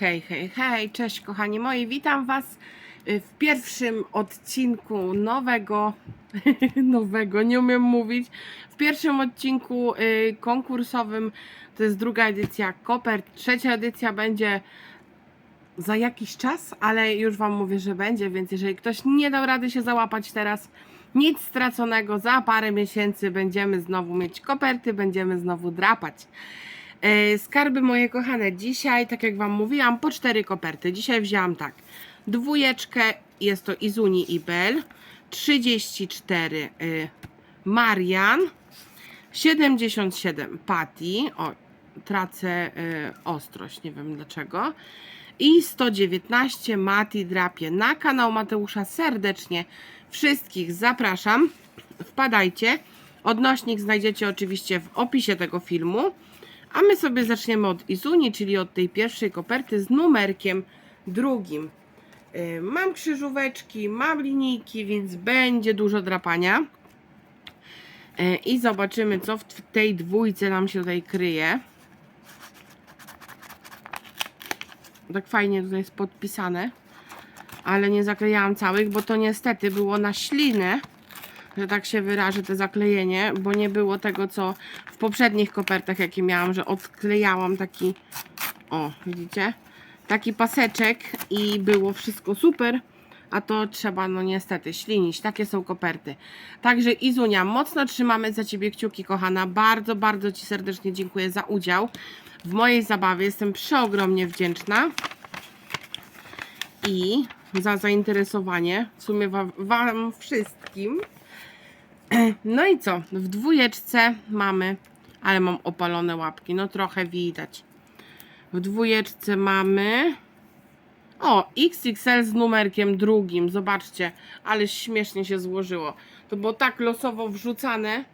Hej, hej, hej, cześć kochani moi, witam Was y, w pierwszym odcinku nowego, nowego, nie umiem mówić, w pierwszym odcinku y, konkursowym, to jest druga edycja Kopert, trzecia edycja będzie za jakiś czas, ale już Wam mówię, że będzie, więc jeżeli ktoś nie dał rady się załapać teraz, nic straconego, za parę miesięcy będziemy znowu mieć koperty, będziemy znowu drapać. E, Skarby moje kochane, dzisiaj, tak jak Wam mówiłam, po cztery koperty. Dzisiaj wzięłam tak, dwójeczkę, jest to Izuni i Bel, 34 y, Marian, 77 Patty, o, tracę y, ostrość, nie wiem dlaczego, i 119 Mati drapie. Na kanał Mateusza serdecznie wszystkich zapraszam, wpadajcie, odnośnik znajdziecie oczywiście w opisie tego filmu. A my sobie zaczniemy od Izuni, czyli od tej pierwszej koperty z numerkiem drugim. Yy, Mam krzyżóweczki, mam linijki, więc będzie dużo drapania. Yy, I zobaczymy, co w tej dwójce nam się tutaj kryje. Tak fajnie tutaj jest podpisane, ale nie zaklejałam całych, bo to niestety było na ślinę że tak się wyrażę, to zaklejenie, bo nie było tego, co w poprzednich kopertach, jakie miałam, że odklejałam taki, o, widzicie, taki paseczek i było wszystko super, a to trzeba, no niestety, ślinić. Takie są koperty. Także Izunia, mocno trzymamy za Ciebie kciuki, kochana. Bardzo, bardzo Ci serdecznie dziękuję za udział w mojej zabawie. Jestem przeogromnie wdzięczna i za zainteresowanie, w sumie wam, wam wszystkim. No i co? W dwójeczce mamy, ale mam opalone łapki, no trochę widać. W dwójeczce mamy o, XXL z numerkiem drugim, zobaczcie, ale śmiesznie się złożyło. To było tak losowo wrzucane,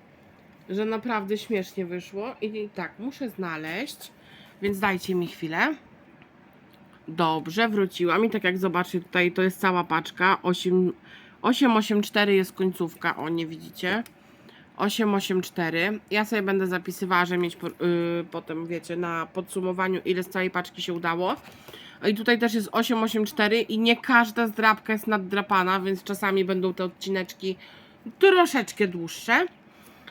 że naprawdę śmiesznie wyszło. I tak, muszę znaleźć, więc dajcie mi chwilę. Dobrze, wróciłam i tak jak zobaczcie, tutaj to jest cała paczka, 8, 884 jest końcówka, o nie widzicie? 884. Ja sobie będę zapisywała, że mieć po, yy, potem, wiecie, na podsumowaniu, ile z całej paczki się udało. I tutaj też jest 884 i nie każda zdrabka jest naddrapana, więc czasami będą te odcineczki troszeczkę dłuższe.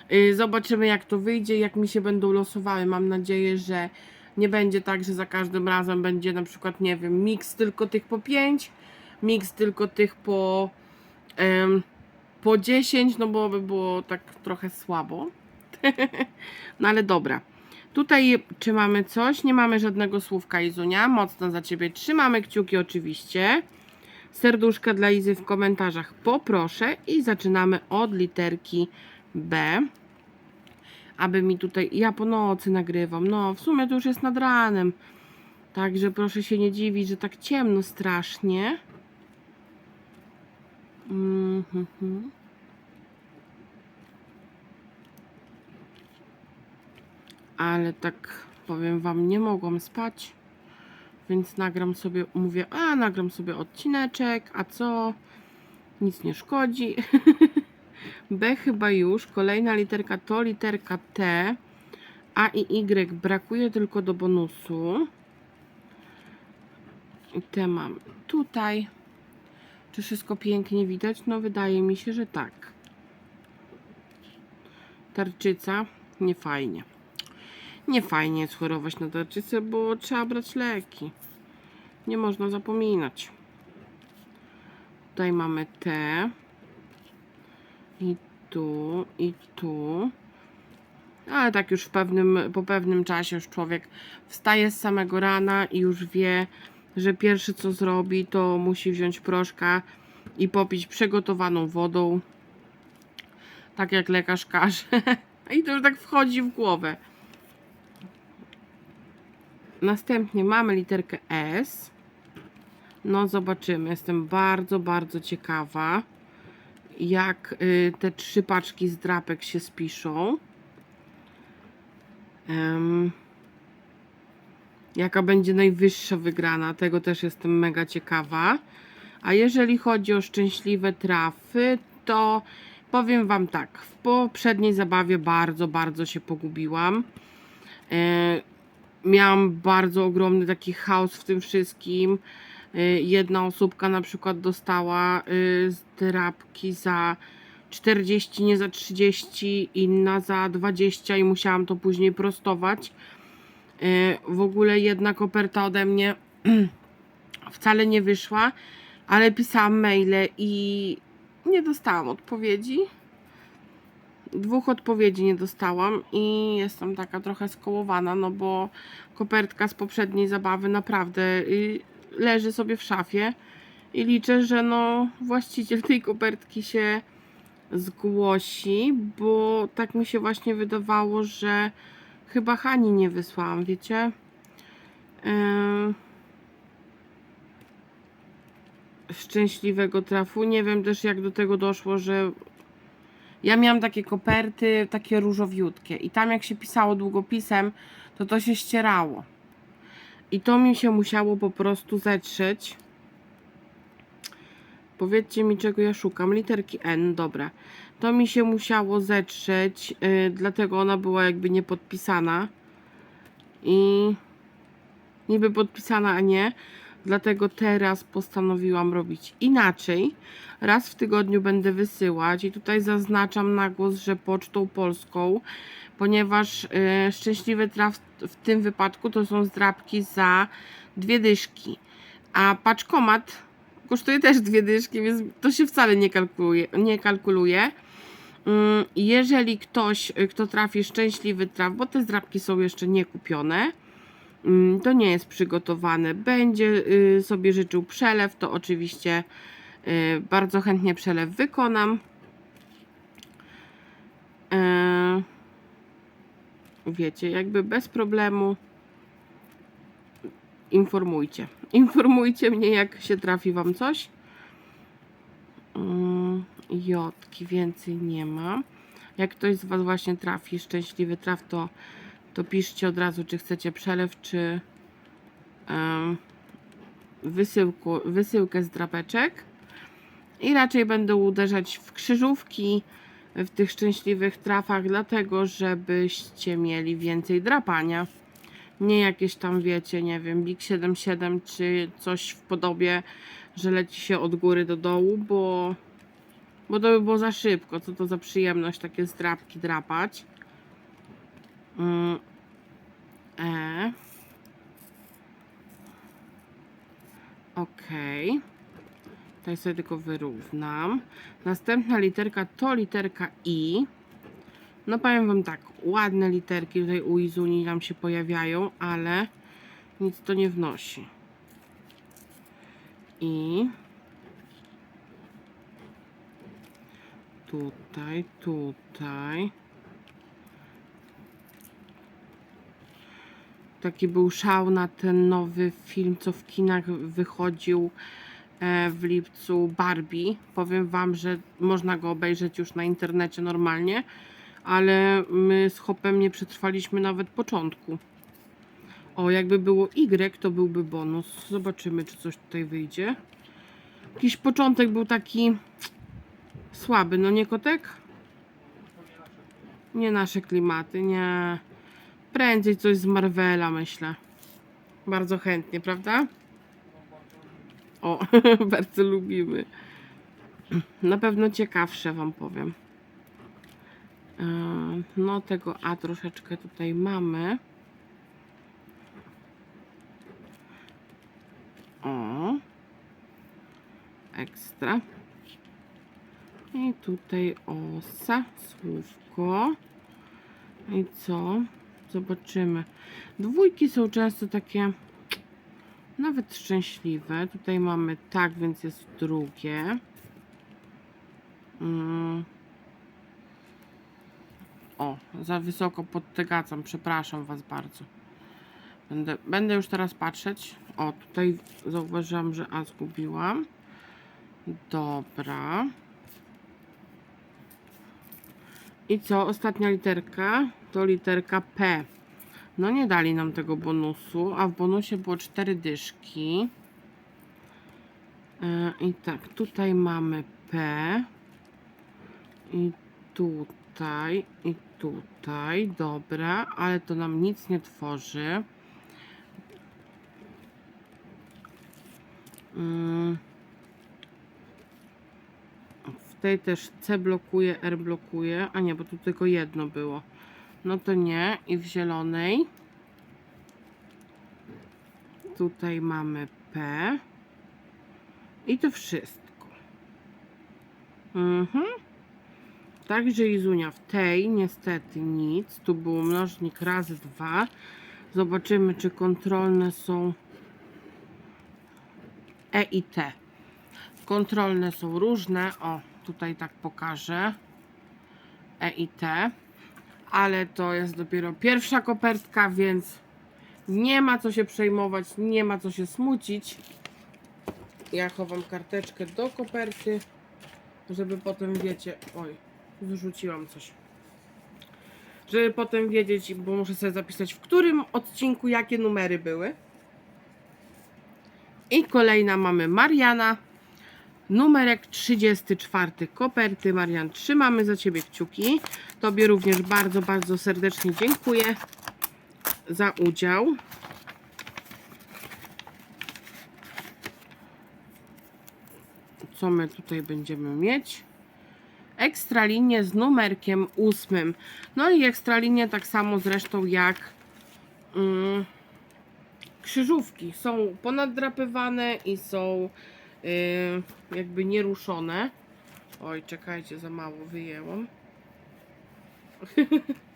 Yy, zobaczymy jak to wyjdzie, jak mi się będą losowały. Mam nadzieję, że nie będzie tak, że za każdym razem będzie na przykład, nie wiem, miks tylko tych po 5, miks tylko tych po po 10, no bo by było tak trochę słabo. no ale dobra. Tutaj czy mamy coś? Nie mamy żadnego słówka Izunia. Mocno za Ciebie trzymamy kciuki oczywiście. Serduszka dla Izy w komentarzach poproszę i zaczynamy od literki B. Aby mi tutaj, ja po nocy nagrywam, no w sumie to już jest nad ranem. Także proszę się nie dziwić, że tak ciemno strasznie. Mhm. Ale tak powiem Wam, nie mogłam spać, więc nagram sobie, mówię, a nagram sobie odcineczek, a co? Nic nie szkodzi. B chyba już, kolejna literka to literka T, A i Y brakuje tylko do bonusu. I te mam tutaj. Czy wszystko pięknie widać? No wydaje mi się, że tak. Tarczyca, nie fajnie. Nie fajnie jest chorować na tarczycę, bo trzeba brać leki. Nie można zapominać. Tutaj mamy te. I tu, i tu. Ale tak już w pewnym, po pewnym czasie już człowiek wstaje z samego rana i już wie, że pierwsze co zrobi, to musi wziąć proszka i popić przygotowaną wodą. Tak jak lekarz każe. I to już tak wchodzi w głowę. Następnie mamy literkę S. No zobaczymy. Jestem bardzo, bardzo ciekawa, jak y, te trzy paczki z drapek się spiszą. Jaka będzie najwyższa wygrana, tego też jestem mega ciekawa. A jeżeli chodzi o szczęśliwe trafy, to powiem Wam tak, w poprzedniej zabawie bardzo, bardzo się pogubiłam. E, miałam bardzo ogromny taki chaos w tym wszystkim. Y, Jedna osóbka na przykład dostała y, zdrabki za 40, nie za 30, inna za 20 i musiałam to później prostować. Y, W ogóle jedna koperta ode mnie wcale nie wyszła, ale pisałam maile i nie dostałam odpowiedzi. Dwóch odpowiedzi nie dostałam i jestem taka trochę skołowana, no bo kopertka z poprzedniej zabawy naprawdę y, leży sobie w szafie i liczę, że no właściciel tej kopertki się zgłosi, bo tak mi się właśnie wydawało, że chyba Hani nie wysłałam, wiecie? Szczęśliwego trafu. Nie wiem też jak do tego doszło, że ja miałam takie koperty, takie różowiutkie i tam jak się pisało długopisem, to to się ścierało. I to mi się musiało po prostu zetrzeć. Powiedzcie mi, czego ja szukam. Literki N, dobra. To mi się musiało zetrzeć, yy, dlatego ona była jakby niepodpisana. I niby podpisana, a nie. Dlatego teraz postanowiłam robić inaczej. Raz w tygodniu będę wysyłać i tutaj zaznaczam na głos, że pocztą polską, ponieważ y, szczęśliwy traf w tym wypadku to są zdrabki za dwie dyszki, a paczkomat kosztuje też dwie dyszki, więc to się wcale nie kalkuluje. Nie kalkuluje. Mm, Jeżeli ktoś, y, kto trafi szczęśliwy traf, bo te zdrabki są jeszcze nie kupione, Mm, to nie jest przygotowane. Będzie y, sobie życzył przelew, to oczywiście y, bardzo chętnie przelew wykonam. E, Wiecie, jakby bez problemu informujcie. Informujcie mnie, jak się trafi Wam coś. Jotki więcej nie ma. Jak ktoś z Was właśnie trafi, szczęśliwy traf, to to piszcie od razu, czy chcecie przelew, czy em, wysyłku, wysyłkę z drapeczek. I raczej będę uderzać w krzyżówki w tych szczęśliwych trafach, dlatego żebyście mieli więcej drapania. Nie jakieś tam, wiecie, nie wiem, Big 77 czy coś w podobie, że leci się od góry do dołu, bo, bo to by było za szybko. Co to za przyjemność takie zdrapki drapać. Mm, E. Ok. Tutaj sobie tylko wyrównam. Następna literka to literka I. No powiem Wam tak, ładne literki tutaj u Izuni nam się pojawiają, ale nic to nie wnosi. I tutaj, tutaj. Taki był szał na ten nowy film, co w kinach wychodził e, w lipcu Barbie. Powiem Wam, że można go obejrzeć już na internecie normalnie, ale my z Hopem nie przetrwaliśmy nawet początku. O, jakby było Y, to byłby bonus. Zobaczymy, czy coś tutaj wyjdzie. Jakiś początek był taki słaby, no nie kotek? Nie nasze klimaty, nie. Prędzej coś z Marvela, myślę. Bardzo chętnie, prawda? O, bardzo lubimy. Na pewno ciekawsze Wam powiem. E, No, tego A troszeczkę tutaj mamy. O. Ekstra. I tutaj osa, słówko. I co? Zobaczymy. Dwójki są często takie nawet szczęśliwe. Tutaj mamy tak, więc jest drugie. Mm. O, za wysoko podtegacam. Przepraszam Was bardzo. Będę, będę już teraz patrzeć. O, tutaj zauważyłam, że A zgubiłam. Dobra. I co? Ostatnia literka to literka P. No nie dali nam tego bonusu, a w bonusie było cztery dyszki. E, I tak, tutaj mamy P. I tutaj, i tutaj, dobra, ale to nam nic nie tworzy. Mm. Tej też C blokuje, R blokuje. A nie, bo tu tylko jedno było. No to nie. I w zielonej. Tutaj mamy P. I to wszystko. Mhm. Także Izunia w tej niestety nic. Tu był mnożnik razy dwa. Zobaczymy, czy kontrolne są E i T. Kontrolne są różne. O, tutaj tak pokażę. E i T. Ale to jest dopiero pierwsza kopertka, więc nie ma co się przejmować, nie ma co się smucić. Ja chowam karteczkę do koperty, żeby potem wiecie. Oj, wyrzuciłam coś. Żeby potem wiedzieć, bo muszę sobie zapisać, w którym odcinku jakie numery były. I kolejna mamy Mariana. Numerek 34 koperty. Marian, trzymamy za Ciebie kciuki. Tobie również bardzo, bardzo serdecznie dziękuję za udział. Co my tutaj będziemy mieć? Ekstralinię z numerkiem ósmym. No i ekstralinie tak samo zresztą jak mm, krzyżówki. Są ponaddrapywane i są jakby nieruszone. Oj, czekajcie, za mało wyjęłam.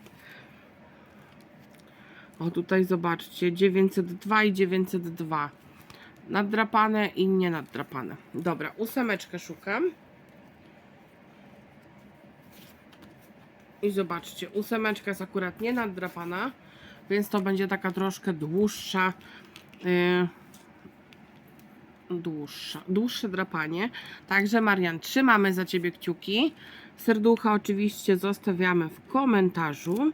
O, tutaj zobaczcie, 902 i 902. Naddrapane i nie naddrapane. Dobra, ósemeczkę szukam. I zobaczcie, ósemeczka jest akurat nie naddrapana, więc to będzie taka troszkę dłuższa, yy, dłuższa, dłuższe drapanie. Także Marian, trzymamy za Ciebie kciuki. Serducha oczywiście zostawiamy w komentarzu.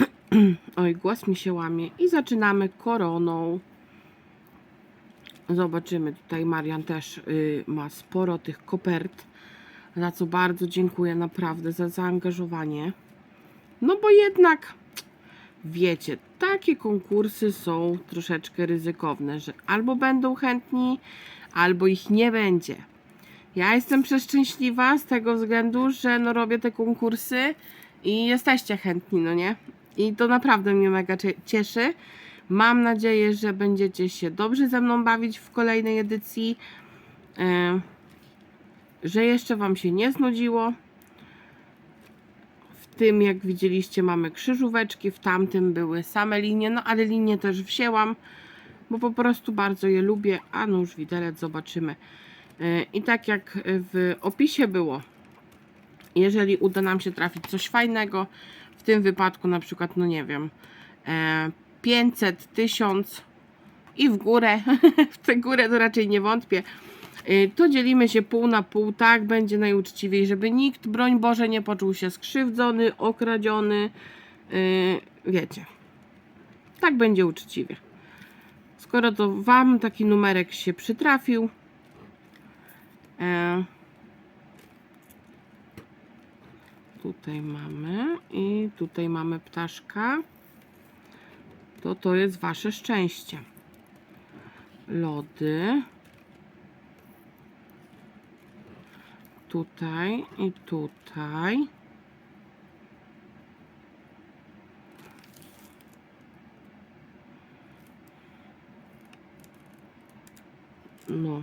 Oj, głos mi się łamie. I zaczynamy koroną. Zobaczymy, tutaj Marian też y, ma sporo tych kopert, za co bardzo dziękuję naprawdę za zaangażowanie. No bo jednak, wiecie, takie konkursy są troszeczkę ryzykowne, że albo będą chętni, albo ich nie będzie. Ja jestem przeszczęśliwa z tego względu, że no robię te konkursy i jesteście chętni, no nie? I to naprawdę mnie mega cie- cieszy. Mam nadzieję, że będziecie się dobrze ze mną bawić w kolejnej edycji. E, że jeszcze Wam się nie znudziło. Tym, jak widzieliście, mamy krzyżóweczki, w tamtym były same linie, no ale linie też wzięłam, bo po prostu bardzo je lubię. A już widelec, zobaczymy. E, I tak jak w opisie było, jeżeli uda nam się trafić coś fajnego, w tym wypadku na przykład, no nie wiem, e, 500, 1000 i w górę, w tę górę to raczej nie wątpię, to dzielimy się pół na pół, tak będzie najuczciwiej, żeby nikt, broń Boże, nie poczuł się skrzywdzony, okradziony, y, wiecie, tak będzie uczciwie. Skoro to Wam taki numerek się przytrafił, e, tutaj mamy i tutaj mamy ptaszka, to to jest Wasze szczęście. Lody. Tutaj i tutaj. No.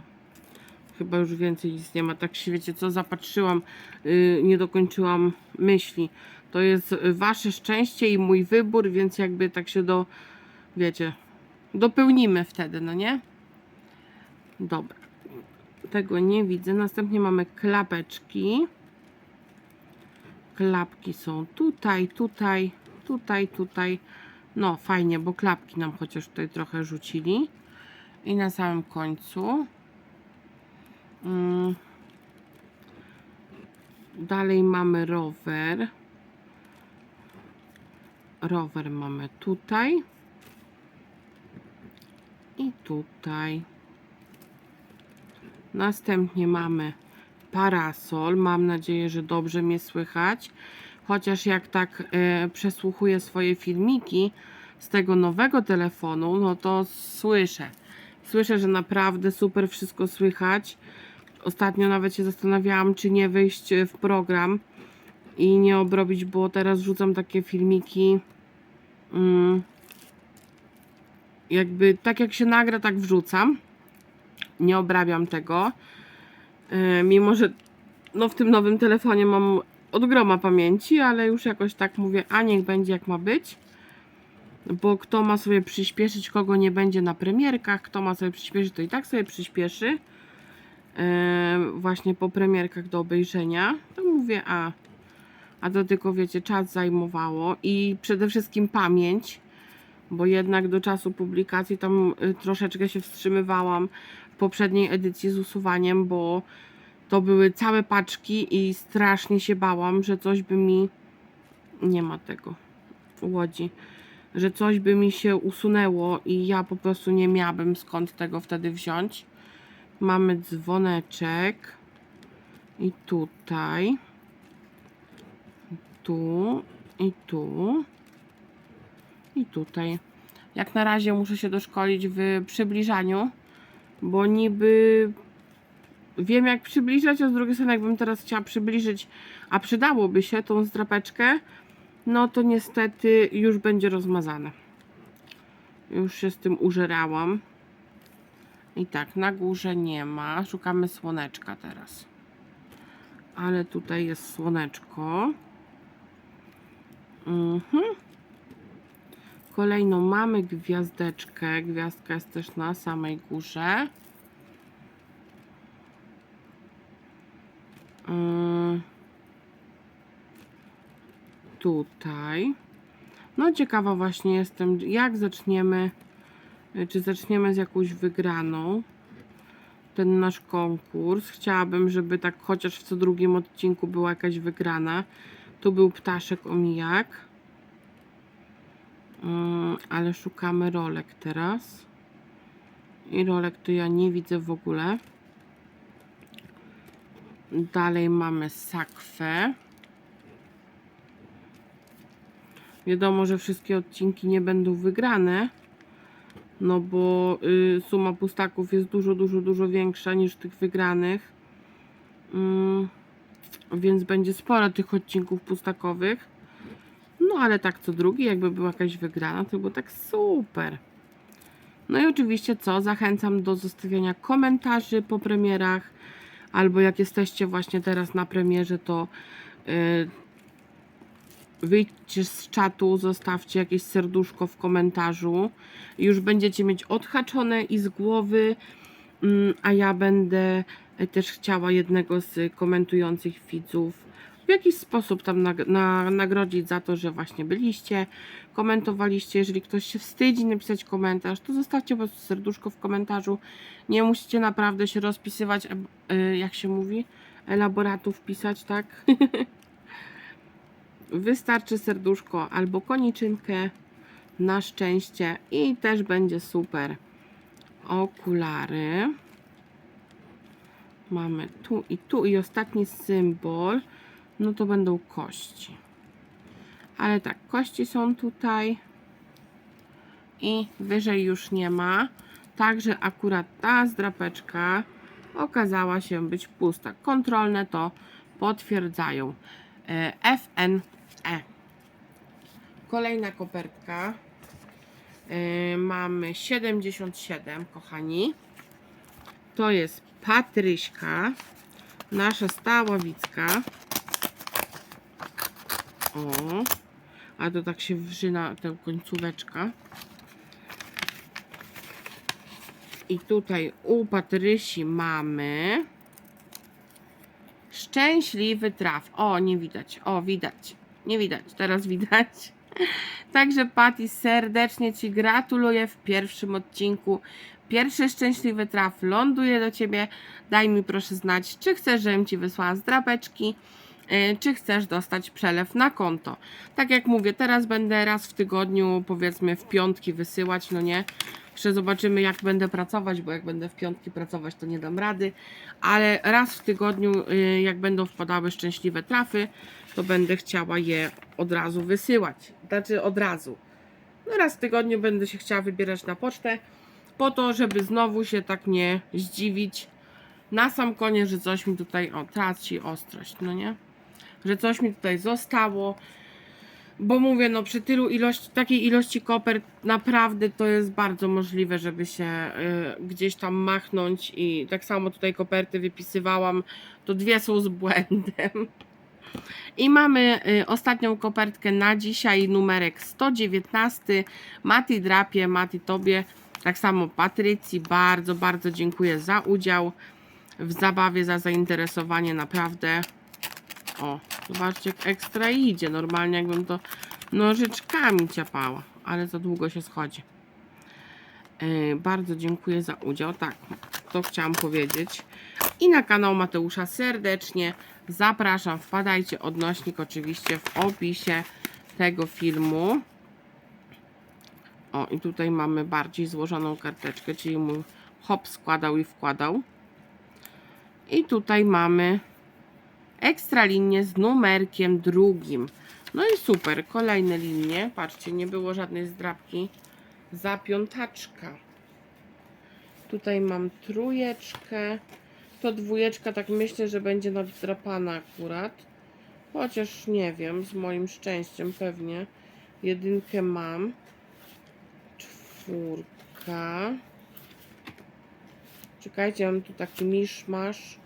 Chyba już więcej nic nie ma. Tak się wiecie co, zapatrzyłam, yy, nie dokończyłam myśli. To jest wasze szczęście i mój wybór, więc jakby tak się do, wiecie, dopełnimy wtedy, no nie? Dobra. Tego nie widzę. Następnie mamy klapeczki. Klapki są tutaj, tutaj, tutaj, tutaj. No fajnie, bo klapki nam chociaż tutaj trochę rzucili. I na samym końcu. Mm. Dalej mamy rower. Rower mamy tutaj i tutaj. Następnie mamy parasol. Mam nadzieję, że dobrze mnie słychać. Chociaż jak tak e, przesłuchuję swoje filmiki z tego nowego telefonu, no to słyszę. Słyszę, że naprawdę super wszystko słychać. Ostatnio nawet się zastanawiałam, czy nie wyjść w program i nie obrobić, bo teraz rzucam takie filmiki. Mm, jakby tak jak się nagra, tak wrzucam. Nie obrabiam tego. E, mimo, że no w tym nowym telefonie mam od groma pamięci, ale już jakoś tak mówię, a niech będzie jak ma być. Bo kto ma sobie przyspieszyć, kogo nie będzie na premierkach, kto ma sobie przyspieszyć, to i tak sobie przyspieszy. E, właśnie po premierkach do obejrzenia. To mówię, a, a to tylko wiecie, czas zajmowało i przede wszystkim pamięć, bo jednak do czasu publikacji tam y, troszeczkę się wstrzymywałam poprzedniej edycji z usuwaniem, bo to były całe paczki i strasznie się bałam, że coś by mi. Nie ma tego łodzi. Że coś by mi się usunęło i ja po prostu nie miałabym skąd tego wtedy wziąć. Mamy dzwoneczek. I tutaj. Tu. I tu. I tutaj. Jak na razie muszę się doszkolić w przybliżaniu, bo niby wiem jak przybliżać, a z drugiej strony jakbym teraz chciała przybliżyć, a przydałoby się tą zdrapeczkę, no to niestety już będzie rozmazane. Już się z tym użerałam. I tak, na górze nie ma. Szukamy słoneczka teraz. Ale tutaj jest słoneczko. Mhm. Kolejną mamy gwiazdeczkę. Gwiazdka jest też na samej górze. Yy, Tutaj. No ciekawa właśnie jestem, jak zaczniemy, czy zaczniemy z jakąś wygraną ten nasz konkurs. Chciałabym, żeby tak chociaż w co drugim odcinku była jakaś wygrana. Tu był ptaszek omijak. Yy, ale szukamy rolek teraz. I rolek to ja nie widzę w ogóle. Dalej mamy sakwę. Wiadomo, że wszystkie odcinki nie będą wygrane. No bo y, suma pustaków jest dużo, dużo, dużo większa niż tych wygranych. Mm, więc będzie sporo tych odcinków pustakowych. Ale tak co drugi, jakby była jakaś wygrana, to było tak super. No i oczywiście co? Zachęcam do zostawiania komentarzy po premierach, albo jak jesteście właśnie teraz na premierze, to yy, wyjdźcie z czatu, zostawcie jakieś serduszko w komentarzu. Już będziecie mieć odhaczone i z głowy, mm, a ja będę też chciała jednego z komentujących widzów w jakiś sposób tam nag- na, nagrodzić za to, że właśnie byliście, komentowaliście. Jeżeli ktoś się wstydzi napisać komentarz, to zostawcie po prostu serduszko w komentarzu. Nie musicie naprawdę się rozpisywać, e, e, jak się mówi, elaboratów pisać, tak? Wystarczy serduszko albo koniczynkę na szczęście i też będzie super. Okulary. Mamy tu i tu i ostatni symbol, no to będą kości. Ale tak, kości są tutaj i wyżej już nie ma. Także akurat ta zdrapeczka okazała się być pusta. Kontrolne to potwierdzają. E, FNE. Kolejna kopertka. E, Mamy 77, kochani. To jest Patryśka, nasza stałowicka. O, a to tak się wrzyna tę końcóweczka. I tutaj u Patrysi mamy szczęśliwy traf. O, nie widać. O, widać. Nie widać. Teraz widać. Także Patty, serdecznie Ci gratuluję w pierwszym odcinku. Pierwszy szczęśliwy traf ląduje do Ciebie. Daj mi proszę znać, czy chcesz, żebym Ci wysłała zdrapeczki, czy chcesz dostać przelew na konto. Tak jak mówię, teraz będę raz w tygodniu, powiedzmy w piątki wysyłać, no nie? Jeszcze zobaczymy, jak będę pracować, bo jak będę w piątki pracować, to nie dam rady. Ale raz w tygodniu, yy, jak będą wpadały szczęśliwe trafy, to będę chciała je od razu wysyłać. Znaczy od razu. No raz w tygodniu będę się chciała wybierać na pocztę, po to, żeby znowu się tak nie zdziwić na sam koniec, że coś mi tutaj, o, traci ostrość, no nie? Że coś mi tutaj zostało, bo mówię, no przy tylu ilości, takiej ilości kopert naprawdę to jest bardzo możliwe, żeby się y, gdzieś tam machnąć i tak samo tutaj koperty wypisywałam, to dwie są z błędem. I mamy y, ostatnią kopertkę na dzisiaj, numerek 119. Mati drapie, Mati tobie, tak samo Patrycji, bardzo, bardzo dziękuję za udział w zabawie, za zainteresowanie, naprawdę. O, zobaczcie, jak ekstra idzie. Normalnie jakbym to nożyczkami ciapała, ale za długo się schodzi. Yy, bardzo dziękuję za udział. Tak, to chciałam powiedzieć. I na kanał Mateusza serdecznie zapraszam. Wpadajcie, odnośnik oczywiście w opisie tego filmu. O, i tutaj mamy bardziej złożoną karteczkę, czyli mój hop składał i wkładał. I tutaj mamy ekstra linię z numerkiem drugim. No i super, kolejne linie. Patrzcie, nie było żadnej zdrabki. Za piątaczka. Tutaj mam trójeczkę. To dwójeczka, tak myślę, że będzie naddrapana akurat. Chociaż nie wiem, z moim szczęściem pewnie. Jedynkę mam. Czwórka. Czekajcie, mam tu taki miszmasz.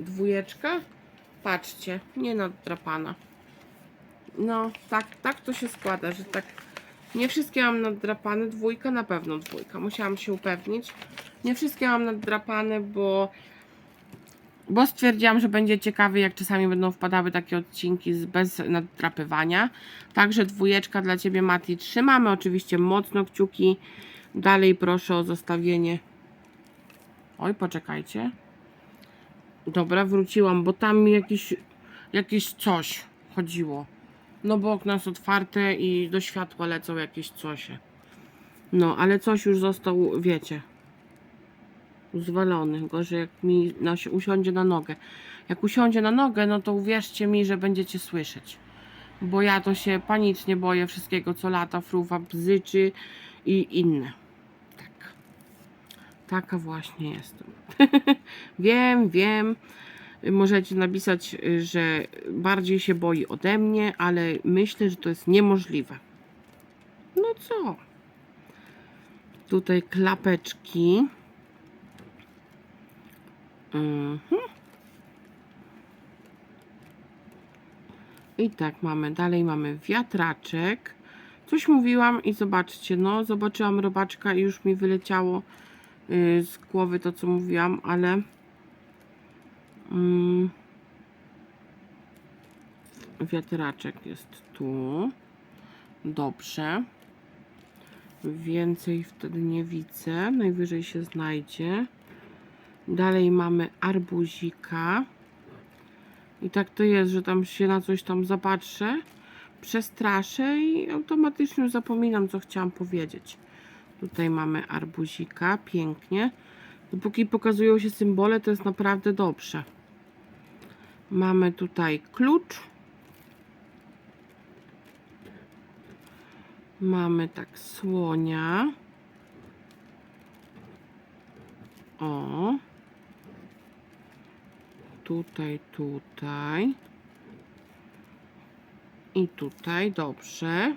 Dwójeczka? Patrzcie, nie naddrapana. No, tak, tak to się składa, że tak nie wszystkie mam naddrapane. Dwójka na pewno dwójka. Musiałam się upewnić. Nie wszystkie mam naddrapane, bo bo stwierdziłam, że będzie ciekawy, jak czasami będą wpadały takie odcinki z, bez naddrapywania. Także dwójeczka dla Ciebie, Mati. Trzymamy oczywiście mocno kciuki. Dalej proszę o zostawienie. Oj, poczekajcie. Dobra, wróciłam, bo tam mi jakieś, jakieś coś chodziło. No bo okno jest otwarte i do światła lecą jakieś cosie. No, ale coś już został, wiecie, zwalony. Gorzej jak mi no, usiądzie na nogę. Jak usiądzie na nogę, no to uwierzcie mi, że będziecie słyszeć. Bo ja to się panicznie boję wszystkiego, co lata, fruwa, bzyczy i inne. Tak. Taka właśnie jestem. wiem, wiem. Możecie napisać, że bardziej się boi ode mnie, ale myślę, że to jest niemożliwe. No co? Tutaj klapeczki. Mhm. I tak mamy, dalej mamy wiatraczek. Coś mówiłam i zobaczcie, no zobaczyłam robaczka i już mi wyleciało z głowy to co mówiłam, ale mm, wiatraczek jest tu. Dobrze. Więcej wtedy nie widzę. Najwyżej się znajdzie. Dalej mamy arbuzika. I tak to jest, że tam się na coś tam zapatrzę, przestraszę i automatycznie zapominam, co chciałam powiedzieć. Tutaj mamy arbuzika, pięknie. Dopóki pokazują się symbole, to jest naprawdę dobrze. Mamy tutaj klucz. Mamy tak słonia. O. Tutaj, tutaj. I tutaj, dobrze.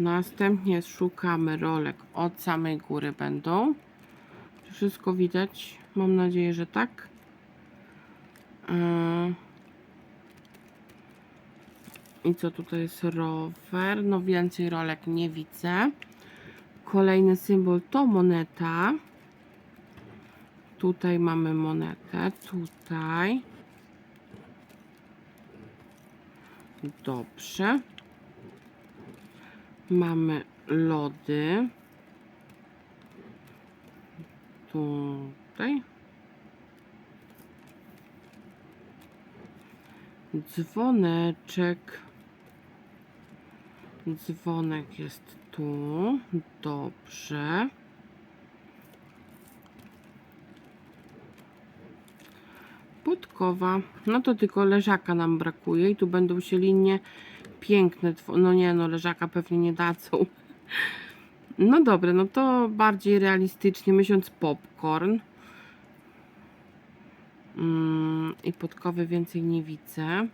Następnie szukamy rolek od samej góry będą. Czy wszystko widać? Mam nadzieję, że tak. Yy. I co tutaj jest rower? No więcej rolek nie widzę. Kolejny symbol to moneta. Tutaj mamy monetę. Tutaj. Dobrze. Mamy lody. Tutaj. Dzwoneczek. Dzwonek jest tu. Dobrze. Pod podkowa. No to tylko leżaka nam brakuje i tu będą się linie piękne. No nie, no leżaka pewnie nie dadzą. No dobre, no to bardziej realistycznie myśląc popcorn. Mm, I podkowy więcej nie widzę.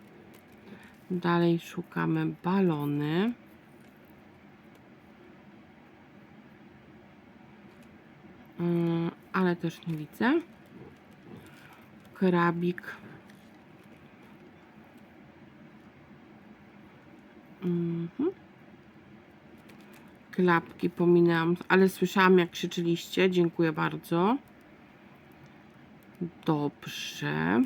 Dalej szukamy balony. Mm, ale też nie widzę. Krabik. Mhm. Klapki pominęłam, ale słyszałam jak krzyczyliście. Dziękuję bardzo. Dobrze.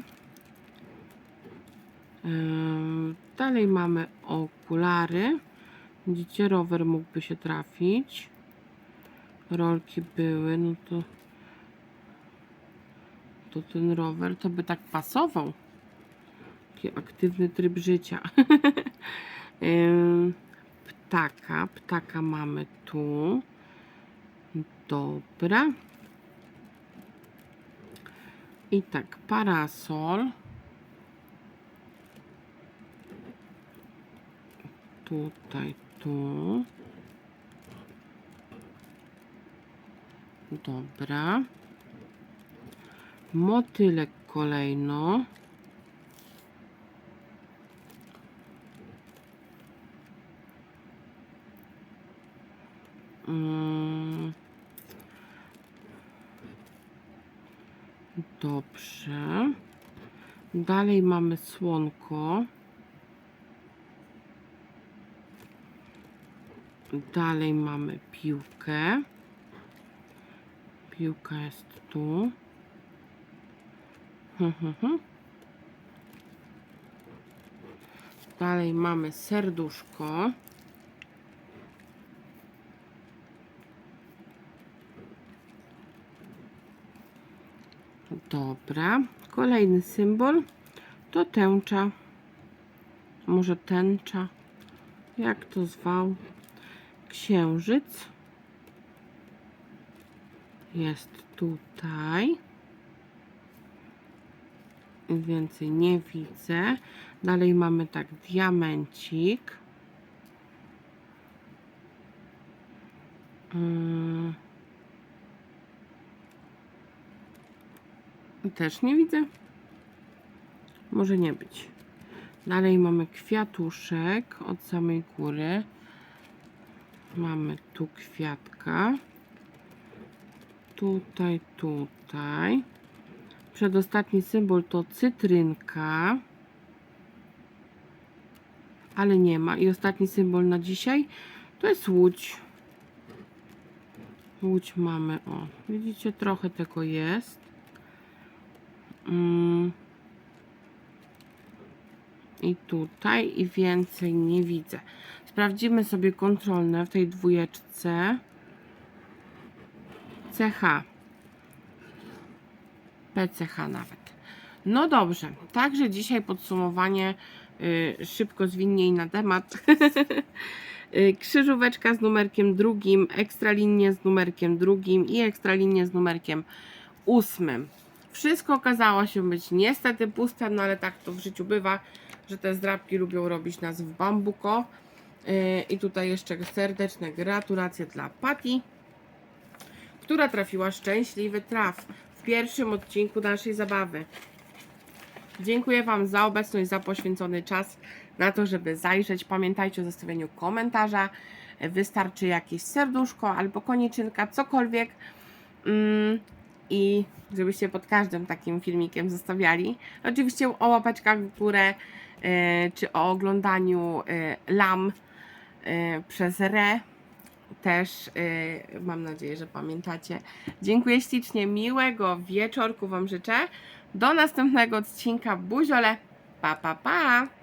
Ym, Dalej mamy okulary. Widzicie, rower mógłby się trafić. Rolki były, no to to ten rower to by tak pasował. Taki aktywny tryb życia. Ptaka, ptaka mamy tu. Dobra. I tak, parasol. Tutaj, tu. Dobra. Motylek kolejno. Dobrze. Dalej mamy słonko. Dalej mamy piłkę. Piłka jest tu. Hmm, hmm, hmm. Dalej mamy serduszko. Dobra. Kolejny symbol to tęcza. Może tęcza. Jak to zwał? Księżyc. Jest tutaj. Więcej nie widzę. Dalej mamy tak diamencik. Mm. Też nie widzę. Może nie być. Dalej mamy kwiatuszek od samej góry. Mamy tu kwiatka. Tutaj, tutaj. Przedostatni symbol to cytrynka. Ale nie ma. I ostatni symbol na dzisiaj to jest łódź. Łódź mamy, o, widzicie, trochę tego jest. Mm. I tutaj i więcej nie widzę. Sprawdzimy sobie kontrolne w tej dwójeczce. CH. PCH nawet. No dobrze, także dzisiaj podsumowanie y, szybko, zwinnie i na temat. Y, Krzyżóweczka z numerkiem drugim, ekstralinię z numerkiem drugim i ekstralinię z numerkiem ósmym. Wszystko okazało się być niestety puste, no ale tak to w życiu bywa, że te zdrabki lubią robić nas w bambuko. Y, I tutaj jeszcze serdeczne gratulacje dla Pati, która trafiła szczęśliwy traf w pierwszym odcinku naszej zabawy. Dziękuję Wam za obecność, za poświęcony czas na to, żeby zajrzeć. Pamiętajcie o zostawieniu komentarza. Wystarczy jakieś serduszko albo koniczynka, cokolwiek. Mm, I żebyście pod każdym takim filmikiem zostawiali. Oczywiście o łapeczkach w górę, e, czy o oglądaniu e, lam e, przez Re. Też mam nadzieję, że pamiętacie. Dziękuję ślicznie, miłego wieczorku Wam życzę. Do następnego odcinka. Buziole, pa pa pa!